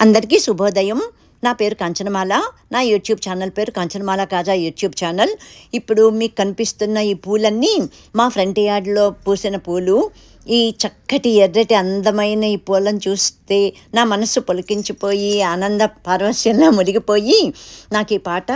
అందరికీ శుభోదయం. నా పేరు కాంచనమాల. నా యూట్యూబ్ ఛానల్ పేరు కాంచనమాల కాజా యూట్యూబ్ ఛానల్. ఇప్పుడు మీకు కనిపిస్తున్న ఈ పూలన్నీ మా ఫ్రంట్ యార్డ్లో పూసిన పూలు. ఈ చక్కటి ఎర్రటి అందమైన ఈ పూలను చూస్తే నా మనసు పొలికించిపోయి ఆనంద పార్వశ్యంలో మునిగిపోయి నాకు ఈ పాట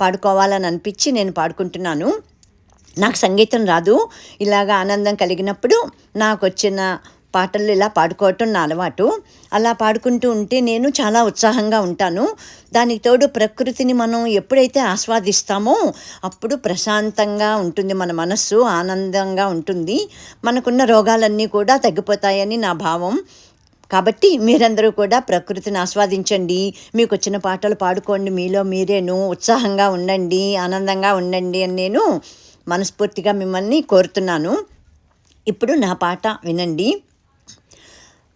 పాడుకోవాలని అనిపించి నేను పాడుకుంటున్నాను. నాకు సంగీతం రాదు. ఇలాగ ఆనందం కలిగినప్పుడు నాకు వచ్చిన పాటలు ఇలా పాడుకోవటం నా అలవాటు. అలా పాడుకుంటూ ఉంటే నేను చాలా ఉత్సాహంగా ఉంటాను. దానికి తోడు ప్రకృతిని మనం ఎప్పుడైతే ఆస్వాదిస్తామో అప్పుడు ప్రశాంతంగా ఉంటుంది మన మనస్సు ఆనందంగా ఉంటుంది. మనకున్న రోగాలన్నీ కూడా తగ్గిపోతాయని నా భావం. కాబట్టి మీరందరూ కూడా ప్రకృతిని ఆస్వాదించండి. మీకు వచ్చిన పాటలు పాడుకోండి. మీలో మీరేను ఉత్సాహంగా ఉండండి ఆనందంగా ఉండండి అని నేను మనస్ఫూర్తిగా మిమ్మల్ని కోరుతున్నాను. ఇప్పుడు నా పాట వినండి.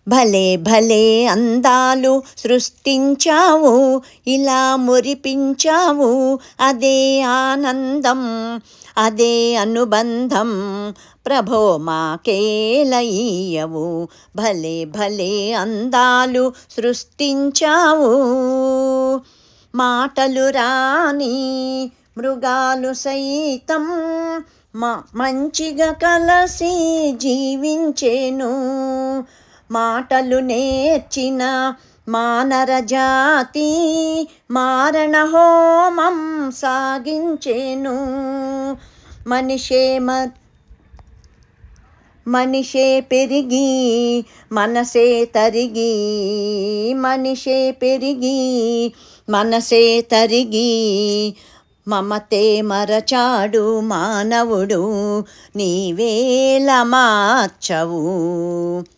భలే భలే అందాలు సృష్టించావు ఇలా మురిపించావు. అదే ఆనందం అదే అనుబంధం ప్రభో మాకేలయ్యవు భలే భలే అందాలు సృష్టించావు. మాటలు రాని మృగాలు సైతం మా మంచిగా కలసి జీవించేను. మాటలు నేర్చిన మానరజాతి మారణ హోమం సాగించేను. మనిషే మనిషే పెరిగి మనసే తరిగి మనిషే పెరిగి మనసే తరిగి మమతే మరచాడు మానవుడు నీవేల మార్చవు.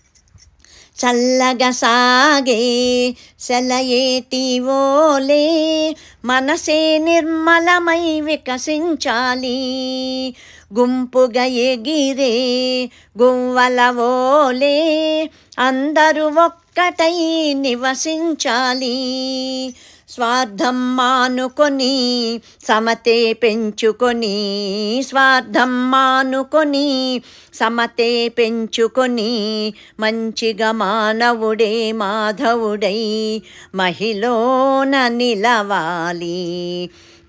చల్లగా సాగే సెలయేటి ఓలే మనసే నిర్మలమై వికసించాలి. గుంపుగా ఎగిరే గువ్వల ఓలే అందరూ ఒక్కటై నివసించాలి. స్వార్థం మానుకొని సమతే పెంచుకొని స్వార్థం మానుకొని సమతే పెంచుకొని మంచిగా మానవుడే మాధవుడై మహిళన నిలవాలి.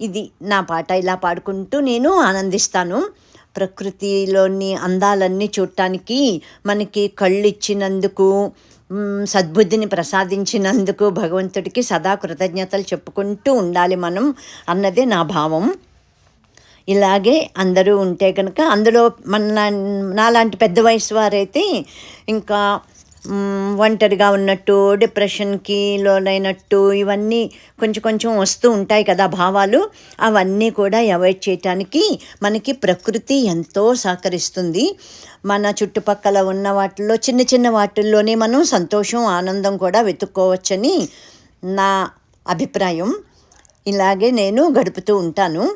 ఇది నా పాట. ఇలా పాడుకుంటూ నేను ఆనందిస్తాను. ప్రకృతిలోని అందాలన్నీ చూడటానికి మనకి కళ్ళు ఇచ్చినందుకు సద్బుద్ధిని ప్రసాదించినందుకు భగవంతుడికి సదా కృతజ్ఞతలు చెప్పుకుంటూ ఉండాలి మనం అన్నదే నా భావం. ఇలాగే అందరూ ఉంటే కనుక అందులో మన నాలాంటి పెద్ద వయసు వారైతే ఇంకా ఒంటరిగా ఉన్నట్టు డిప్రెషన్కి లోనైనట్టు ఇవన్నీ కొంచెం కొంచెం వస్తూ ఉంటాయి కదా భావాలు. అవన్నీ కూడా అవాయిడ్ చేయటానికి మనకి ప్రకృతి ఎంతో సహకరిస్తుంది. మన చుట్టుపక్కల ఉన్న వాటిల్లో చిన్న చిన్న వాటిల్లోనే మనం సంతోషం ఆనందం కూడా వెతుక్కోవచ్చని నా అభిప్రాయం. ఇలాగే నేను గడుపుతూ ఉంటాను.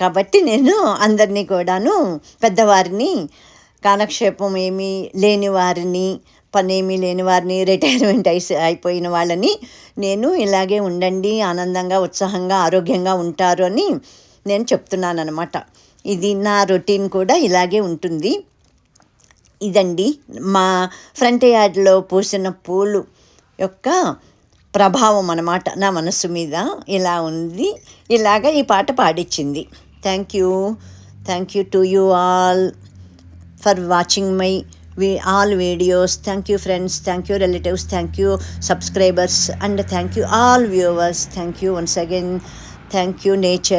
కాబట్టి నేను అందరినీ కూడాను పెద్దవారిని కాలక్షేపం ఏమీ లేని వారిని పనేమీ లేని వారిని రిటైర్మెంట్ అయి అయిపోయిన వాళ్ళని నేను ఇలాగే ఉండండి ఆనందంగా ఉత్సాహంగా ఆరోగ్యంగా ఉంటారు అని నేను చెప్తున్నాను అనమాట ఇది నా రొటీన్ కూడా ఇలాగే ఉంటుంది. ఇదండి మా ఫ్రంట్ యార్డ్లో పూసిన పూలు యొక్క ప్రభావం అనమాట నా మనస్సు మీద. ఇలా ఉంది. ఇలాగ ఈ పాట పాడించింది thank you thank you to you all for watching my we all videos. Thank you friends. Thank you relatives. Thank you subscribers. And thank you all viewers. Thank you once again. Thank you nature